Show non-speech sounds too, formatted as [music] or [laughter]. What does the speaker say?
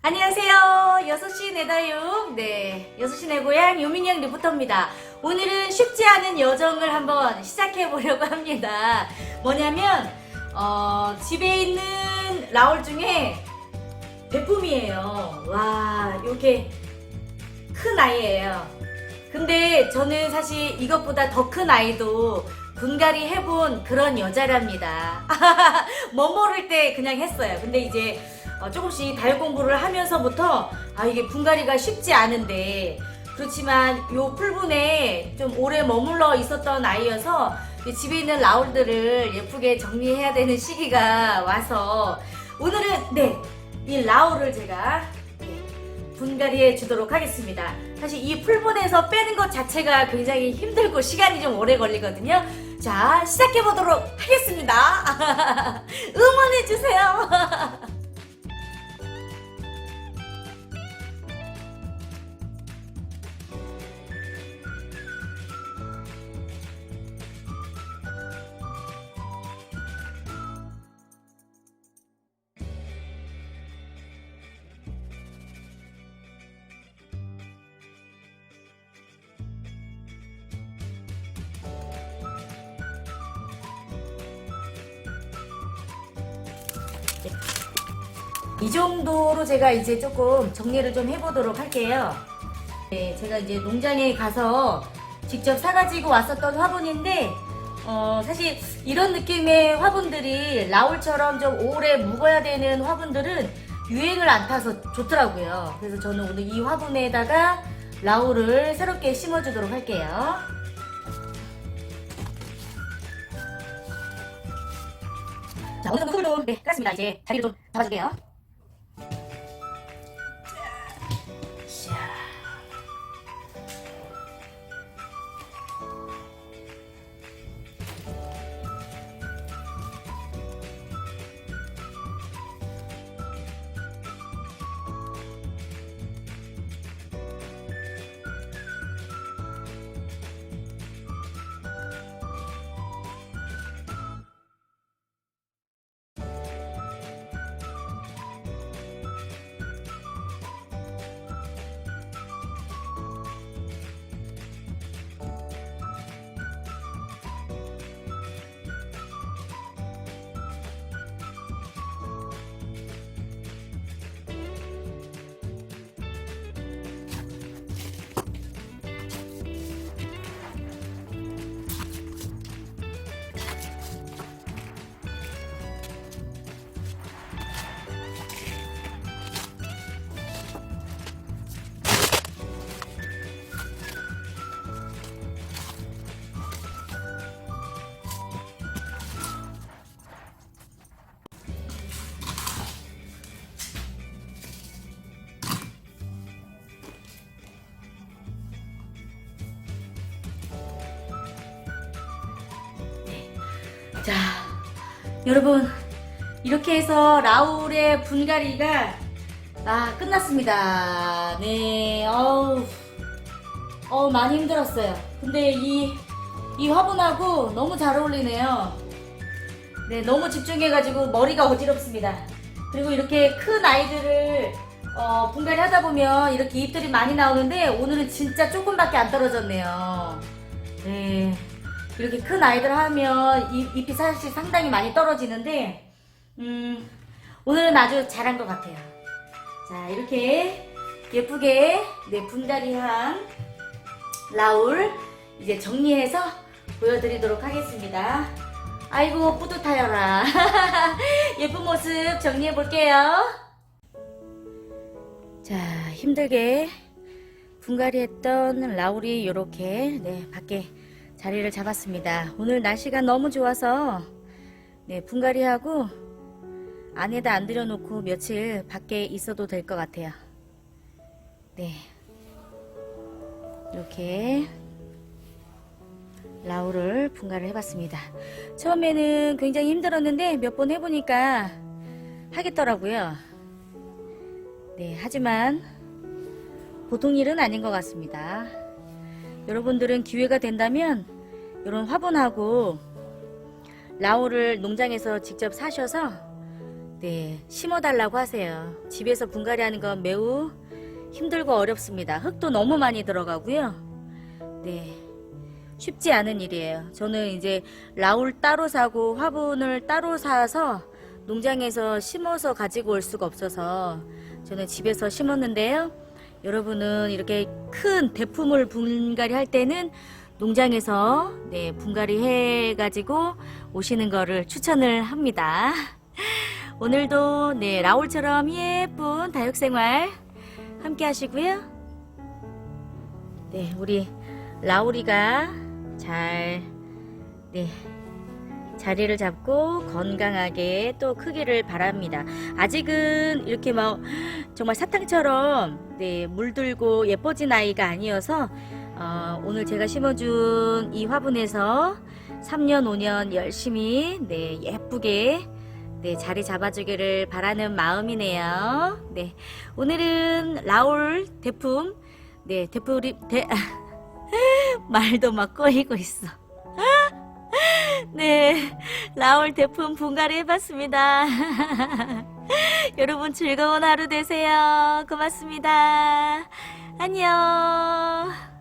안녕하세요. 6시 내다육. 네. 6시 내 고향 요민영 리포터입니다. 오늘은 쉽지 않은 여정을 한번 시작해 보려고 합니다. 뭐냐면, 어, 집에 있는 라올 중에 배품이에요. 와, 요게 큰 아이예요. 근데 저는 사실 이것보다 더 큰 아이도 분갈이 해본 그런 여자랍니다. [laughs] 뭐 모를 때 그냥 했어요. 근데 이제 어, 조금씩 다육 공부를 하면서부터 아 이게 분갈이가 쉽지 않은데 그렇지만 요 풀분에 좀 오래 머물러 있었던 아이여서 이 집에 있는 라울들을 예쁘게 정리해야 되는 시기가 와서 오늘은 네 이 라울을 제가 네, 분갈이해 주도록 하겠습니다. 사실 이 풀분에서 빼는 것 자체가 굉장히 힘들고 시간이 좀 오래 걸리거든요. 자 시작해 보도록 하겠습니다. [laughs] 응원해 주세요. [laughs] 이 정도로 제가 이제 조금 정리를 좀 해보도록 할게요. 네, 제가 이제 농장에 가서 직접 사가지고 왔었던 화분인데, 어, 사실 이런 느낌의 화분들이 라울처럼 좀 오래 묵어야 되는 화분들은 유행을 안 타서 좋더라고요. 그래서 저는 오늘 이 화분에다가 라울을 새롭게 심어주도록 할게요. 자, 어느 정도 흙도 네, 깠습니다. 이제 자리를 좀 잡아줄게요. 자, 여러분 이렇게 해서 라울의 분갈이가 아 끝났습니다. 네, 어우, 어 많이 힘들었어요. 근데 이 이 화분하고 너무 잘 어울리네요. 네, 너무 집중해가지고 머리가 어지럽습니다. 그리고 이렇게 큰 아이들을 어, 분갈이 하다 보면 이렇게 잎들이 많이 나오는데 오늘은 진짜 조금밖에 안 떨어졌네요. 네. 이렇게 큰 아이들 하면 잎, 잎이 사실 상당히 많이 떨어지는데 음, 오늘은 아주 잘한 것 같아요. 자 이렇게 예쁘게 네 분갈이한 라울 이제 정리해서 보여드리도록 하겠습니다. 아이고 뿌듯하여라. [laughs] 예쁜 모습 정리해 볼게요. 자 힘들게 분갈이 했던 라울이 이렇게 네 밖에 자리를 잡았습니다. 오늘 날씨가 너무 좋아서 네, 분갈이하고 안에다 안 들여놓고 며칠 밖에 있어도 될 것 같아요. 네. 이렇게 라울을 분갈을 해봤습니다. 처음에는 굉장히 힘들었는데 몇 번 해보니까 하겠더라고요. 네, 하지만 보통 일은 아닌 것 같습니다. 여러분들은 기회가 된다면 이런 화분하고 라울을 농장에서 직접 사셔서 네, 심어달라고 하세요. 집에서 분갈이 하는 건 매우 힘들고 어렵습니다. 흙도 너무 많이 들어가고요. 네. 쉽지 않은 일이에요. 저는 이제 라울 따로 사고 화분을 따로 사서 농장에서 심어서 가지고 올 수가 없어서 저는 집에서 심었는데요. 여러분은 이렇게 큰 대품을 분갈이 할 때는 농장에서 네, 분갈이 해 가지고 오시는 거를 추천을 합니다. [laughs] 오늘도 네, 라울처럼 예쁜 다육 생활 함께 하시고요. 네, 우리 라우리가 잘 네, 자리를 잡고 건강하게 또 크기를 바랍니다. 아직은 이렇게 막 정말 사탕처럼 네, 물들고 예뻐진 아이가 아니어서 어, 오늘 제가 심어준 이 화분에서 3년, 5년 열심히 네, 예쁘게 네, 자리 잡아주기를 바라는 마음이네요. 네, 오늘은 라울 대품, 네, 대풀이, 대, [laughs] 말도 막 꼬이고 있어. 네, 라울 대품 분갈이 해봤습니다. [laughs] 여러분 즐거운 하루 되세요. 고맙습니다. 안녕.